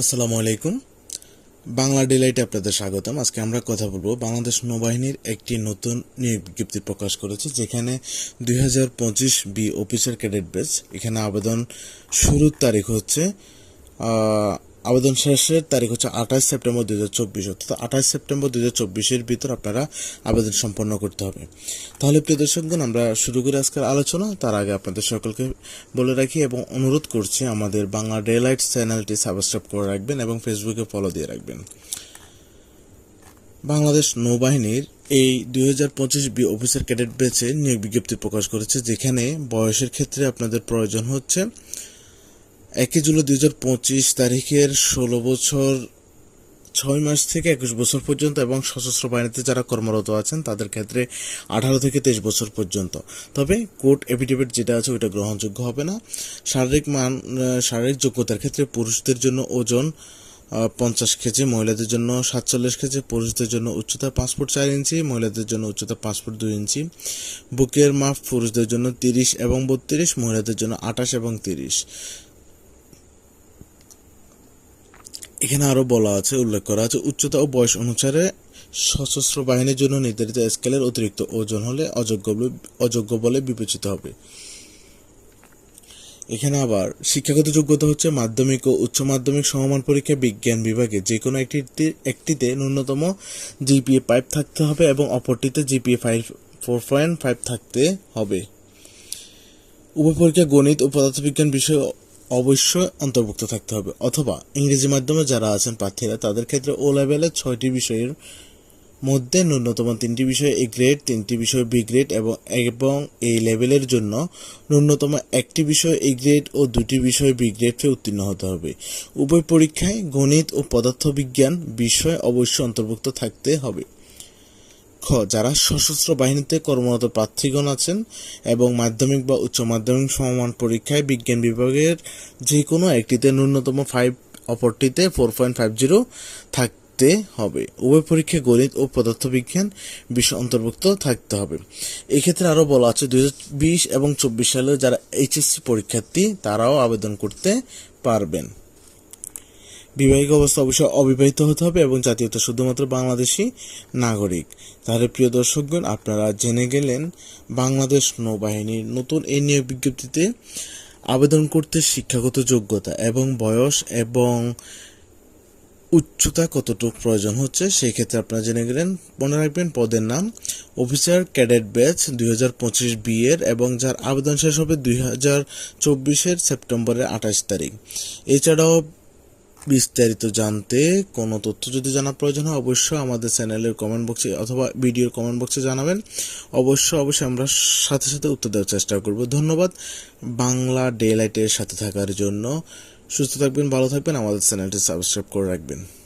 আসসালামু আলাইকুম। বাংলা ডিলাইটে আপনাদের স্বাগতম। আজকে আমরা কথা বলব বাংলাদেশ নৌবাহিনীর একটি নতুন বিজ্ঞপ্তি প্রকাশ করেছে, যেখানে দুই হাজার পঁচিশ বি অফিসার ক্যাডেট ব্যাচ, এখানে আবেদন শুরুর তারিখ হচ্ছে আবেদন শেষের তারিখ হচ্ছে আঠাশ সেপ্টেম্বর দুই হাজার চব্বিশ, অর্থাৎ আঠাশ সেপ্টেম্বর দুই হাজার চব্বিশের ভিতর আপনারা আবেদন সম্পন্ন করতে হবে। তাহলে প্রিয় দর্শকগণ আমরা শুরু করি আজকের আলোচনা। তার আগে আপনাদের সকলকে বলে রাখি এবং অনুরোধ করছি আমাদের বাংলা ডেলাইট চ্যানেলটি সাবস্ক্রাইব করে রাখবেন এবং ফেসবুকে ফলো দিয়ে রাখবেন। বাংলাদেশ নৌবাহিনীর এই দুই হাজার পঁচিশ বি অফিসার ক্যাডেট ব্যাচে নিয়োগ বিজ্ঞপ্তি প্রকাশ করেছে, যেখানে বয়সের ক্ষেত্রে আপনাদের প্রয়োজন হচ্ছে একই জুলাই দুই হাজার পঁচিশ তারিখের ষোলো বছর, ছয় মাস থেকে একুশ বছর পর্যন্ত এবং সশস্ত্র বাহিনীতে যারা কর্মরত আছেন, তাদের ক্ষেত্রে আঠারো থেকে তেইশ বছর পর্যন্ত। তবে কোর্ট এফিডেভিট যেটা আছে, ওইটা গ্রহণযোগ্য হবে না। শারীরিক মান শারীরিক যোগ্যতার ক্ষেত্রে পুরুষদের জন্য ওজন পঞ্চাশ কেজি, মহিলাদের জন্য সাতচল্লিশ কেজি, পুরুষদের জন্য উচ্চতা পাঁচ ফুট চার ইঞ্চি, মহিলাদের জন্য উচ্চতা পাঁচ ফুট দুই ইঞ্চি। বুকের মাপ পুরুষদের জন্য তিরিশ এবং বত্রিশ, মহিলাদের জন্য আঠাশ এবং তিরিশ। এখানে আরও বলা আছে, উল্লেখ করা আছে, উচ্চতা ও বয়স অনুসারে সশস্ত্র বাহিনীর জন্য নির্ধারিত স্কেলের অতিরিক্ত ওজন হলে অযোগ্য অযোগ্য বলে বিবেচিত হবে। এখানে আবার, শিক্ষাগত যোগ্যতা হচ্ছে মাধ্যমিক ও উচ্চ মাধ্যমিক সমমান পরীক্ষা বিজ্ঞান বিভাগে যে কোনো একটিতে একটিতে ন্যূনতম জিপিএ ফাইভ থাকতে হবে এবং অপরটিতে GPA five four point five থাকতে হবে। উভয় পরীক্ষা গণিত ও পদার্থবিজ্ঞান বিষয় অবশ্যই অন্তর্ভুক্ত থাকতে হবে। অথবা ইংরেজি মাধ্যমে যারা আছেন প্রার্থীরা, তাদের ক্ষেত্রে ও লেভেলে ছয়টি বিষয়ের মধ্যে ন্যূনতম তিনটি বিষয় এ গ্রেড তিনটি বিষয় বি গ্রেড এবং এবং এই লেভেলের জন্য ন্যূনতম একটি বিষয় এ গ্রেড ও দুটি বিষয় বি গ্রেডে উত্তীর্ণ হতে হবে। উভয় পরীক্ষায় গণিত ও পদার্থবিজ্ঞান বিষয় অবশ্যই অন্তর্ভুক্ত থাকতে হবে। খ, যারা সশস্ত্র বাহিনীতে কর্মরত প্রার্থীগণ আছেন এবং মাধ্যমিক বা উচ্চ মাধ্যমিক সমমান পরীক্ষায় বিজ্ঞান বিভাগের যে কোনো একটিতে ন্যূনতম ফাইভ অপরটিতে ফোর পয়েন্ট ফাইভ জিরো থাকতে হবে। উভয় পরীক্ষায় গণিত ও পদার্থবিজ্ঞান বিষয় অন্তর্ভুক্ত থাকতে হবে। এক্ষেত্রে আরও বলা আছে, দুই বিশ এবং চব্বিশ সালে যারা এইচএসসি পরীক্ষার্থী, তারাও আবেদন করতে পারবেন। বিবাহিক অবস্থা অবশ্যই অবিবাহিত হতে হবে এবং জাতীয়তা শুধুমাত্র বাংলাদেশি নাগরিক। তাহলে প্রিয় দর্শকগণ, আপনারা জেনে গেলেন বাংলাদেশ নৌবাহিনীর নতুন এই নিয়োগ বিজ্ঞপ্তিতে আবেদন করতে শিক্ষাগত যোগ্যতা এবং বয়স এবং উচ্চতা কতটুকু প্রয়োজন হচ্ছে সেই ক্ষেত্রে আপনারা জেনে গেলেন। মনে রাখবেন, পদের নাম অফিসার ক্যাডেট ব্যাচ দুই হাজার পঁচিশ বি এর এবং যার আবেদন শেষ হবে দুই হাজার চব্বিশের সেপ্টেম্বরের আঠাশ তারিখ। এছাড়াও বিস্তারিত জানতে কোনো তথ্য যদি জানার প্রয়োজন হয়, অবশ্যই আমাদের চ্যানেলের কমেন্ট বক্সে অথবা ভিডিওর কমেন্ট বক্সে জানাবেন। অবশ্যই অবশ্যই আমরা সাথে সাথে উত্তর দেওয়ার চেষ্টা করব। ধন্যবাদ বাংলা ডে লাইটের সাথে থাকার জন্য। সুস্থ থাকবেন, ভালো থাকবেন, আমাদের চ্যানেলটি সাবস্ক্রাইব করে রাখবেন।